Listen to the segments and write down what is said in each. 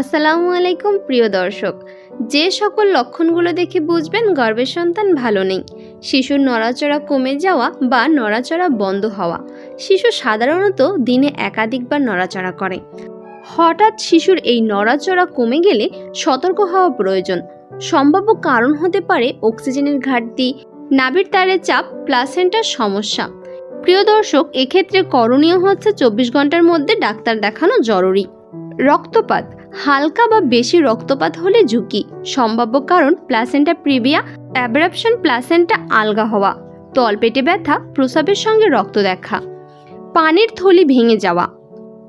আসসালামু আলাইকুম, প্রিয় দর্শক। যে সকল লক্ষণগুলো দেখে বুঝবেন গর্ভের সন্তান ভালো নেই। শিশুর নড়াচড়া কমে যাওয়া বা নড়াচড়া বন্ধ হওয়া। শিশু সাধারণত দিনে একাধিকবার নড়াচড়া করে। হঠাৎ শিশুর এই নড়াচড়া কমে গেলে সতর্ক হওয়া প্রয়োজন। সম্ভাব্য কারণ হতে পারে অক্সিজেনের ঘাটতি, নাভির তারের চাপ, প্লাসেন্টার সমস্যা। প্রিয় দর্শক, এক্ষেত্রে করণীয় হচ্ছে চব্বিশ ঘণ্টার মধ্যে ডাক্তার দেখানো জরুরি। রক্তপাত হালকা বা বেশি রক্তপাত হলে ঝুঁকি। সম্ভাব্য কারণ প্লাসেন্টা প্রিভিয়া, অ্যাব্রাপশন প্লাসেন্টা আলগা হওয়া, তলপেটে ব্যথা, প্রসাবের সঙ্গে রক্ত দেখা, পানির থলি ভেঙে যাওয়া।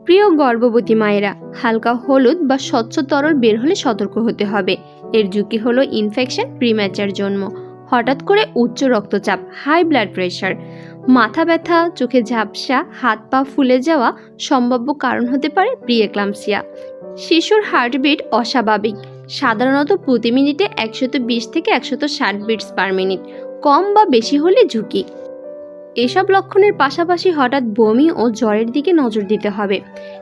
প্রিয় গর্ভবতী মায়েরা, হালকা হলুদ বা স্বচ্ছ তরল বের হলে সতর্ক হতে হবে। এর ঝুঁকি হলো ইনফেকশন প্রিম্যাচার জন্ম। হঠাৎ করে উচ্চ রক্তচাপ হাই ব্লাড প্রেশার মাথা ব্যথা, চোখে ঝাপসা, হাত পা ফুলে যাওয়া সম্ভাব্য কারণ হতে পারে প্রিয়েক্লামসিয়া শিশুর হার্টবিট অস্বাভাবিক, সাধারণত প্রতি মিনিটে একশত বিশ থেকে একশত ষাট বিটস পার মিনিট কম বা বেশি হলে ঝুঁকি। এসব লক্ষণের পাশাপাশি হঠাৎ বমি ও জ্বরের দিকে নজর দিতে হবে।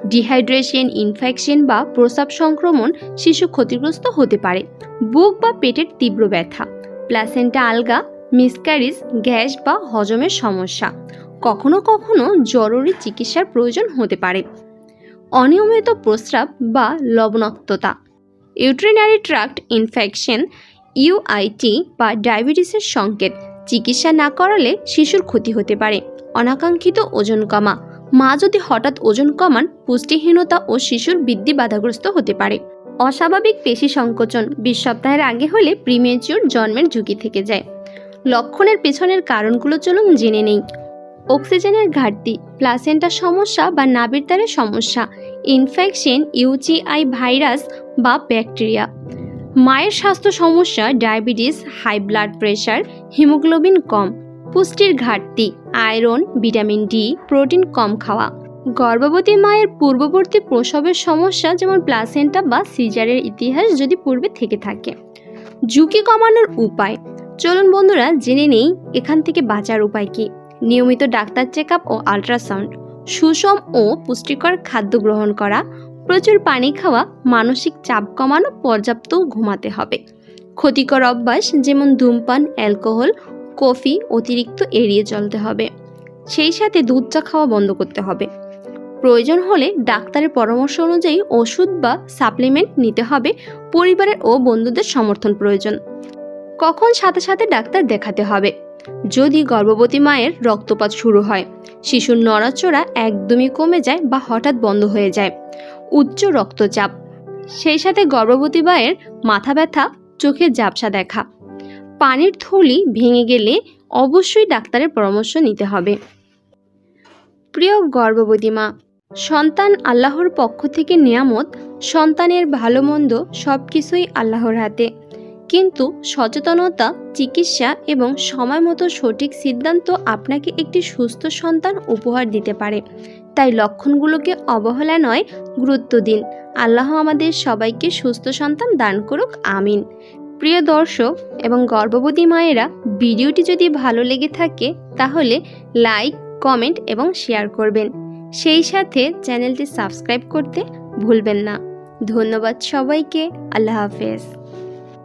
ডিহাইড্রেশন ইনফেকশন বা প্রস্রাব সংক্রমণ শিশু ক্ষতিগ্রস্ত হতে পারে। বুক বা পেটের তীব্র ব্যথা। প্লাসেন্টা আলগা মিসক্যারিজ গ্যাস বা হজমের সমস্যা। কখনো কখনো জরুরি চিকিৎসার প্রয়োজন হতে পারে। অনিয়মিত প্রস্রাব বা লবণাক্ততা। ইউট্রিনারি ট্রাক্ট ইনফেকশন ইউআইটি বা ডায়াবেটিসের সংকেত। চিকিৎসা না করালে শিশুর ক্ষতি হতে পারে। অনাকাঙ্ক্ষিত ওজন কমা। মা যদি হঠাৎ ওজন কমান, পুষ্টিহীনতা ও শিশুর বৃদ্ধি বাধাগ্রস্ত হতে পারে। অস্বাভাবিক পেশি সংকোচন বিশ সপ্তাহের আগে হলে প্রিমেচিওর জন্মের ঝুঁকি থেকে যায়। লক্ষণের পেছনের কারণগুলো চলুন জেনে নেই। অক্সিজেনের ঘাটতি প্লাসেন্টার সমস্যা বা তারের সমস্যা ইনফেকশন ইউজিআই ভাইরাস বা ব্যাকটেরিয়া মায়ের স্বাস্থ্য সমস্যা diabetes high blood pressure haemoglobin কম, পুষ্টির ঘাটতি আয়রন ভিটামিন ডি প্রোটিন কম খাওয়া। গর্ভবতী মায়ের পূর্ববর্তী প্রসবের সমস্যা যেমন প্লাসেন্টা বা সিজারের ইতিহাস যদি পূর্বে থেকে থাকে। ঝুঁকি কমানোর উপায়। চলুন বন্ধুরা, জেনে নেই এখান থেকে বাঁচার উপায় কি। নিয়মিত ডাক্তার চেক ও আল্ট্রাসাউন্ড সুষম ও পুষ্টিকর খাদ্য গ্রহণ করা, প্রচুর পানি খাওয়া, মানসিক চাপ কমানো, পর্যাপ্ত ঘুমাতে হবে। ক্ষতিকর অভ্যাস যেমন ধূমপান অ্যালকোহল কফি অতিরিক্ত এড়িয়ে চলতে হবে। সেই সাথে দুধ চা খাওয়া বন্ধ করতে হবে। প্রয়োজন হলে ডাক্তারের পরামর্শ অনুযায়ী ওষুধ বা সাপ্লিমেন্ট নিতে হবে। পরিবারের ও বন্ধুদের সমর্থন প্রয়োজন। কখন সাথে সাথে ডাক্তার দেখাতে হবে। যদি গর্ভবতী মায়ের রক্তপাত শুরু হয়, শিশুর নড়াচড়া একদমই কমে যায় বা হঠাৎ বন্ধ হয়ে যায়। উচ্চ রক্তচাপ। সেই সাথে গর্ভবতী মায়ের মাথা ব্যথা, চোখে ঝাপসা দেখা। পানির থলি ভেঙে গেলে অবশ্যই ডাক্তারের পরামর্শ নিতে হবে। প্রিয় গর্ভবতী মা সন্তান আল্লাহর পক্ষ থেকে নিয়ামত, সন্তানের ভালো মন্দ সব কিছুই আল্লাহর হাতে। কিন্তু সচেতনতা, চিকিৎসা এবং সময় মতো সঠিক সিদ্ধান্ত আপনাকে একটি সুস্থ সন্তান উপহার দিতে পারে। তাই লক্ষণগুলোকে অবহেলা নয়, গুরুত্ব দিন। আল্লাহ আমাদের সবাইকে সুস্থ সন্তান দান করুক, আমিন। প্রিয় দর্শক এবং গর্ভবতী মায়েরা, ভিডিওটি যদি ভালো লেগে থাকে, তাহলে লাইক, কমেন্ট এবং শেয়ার করবেন। সেই সাথে চ্যানেলটি সাবস্ক্রাইব করতে ভুলবেন না। ধন্যবাদ সবাইকে। আল্লাহ হাফেজ।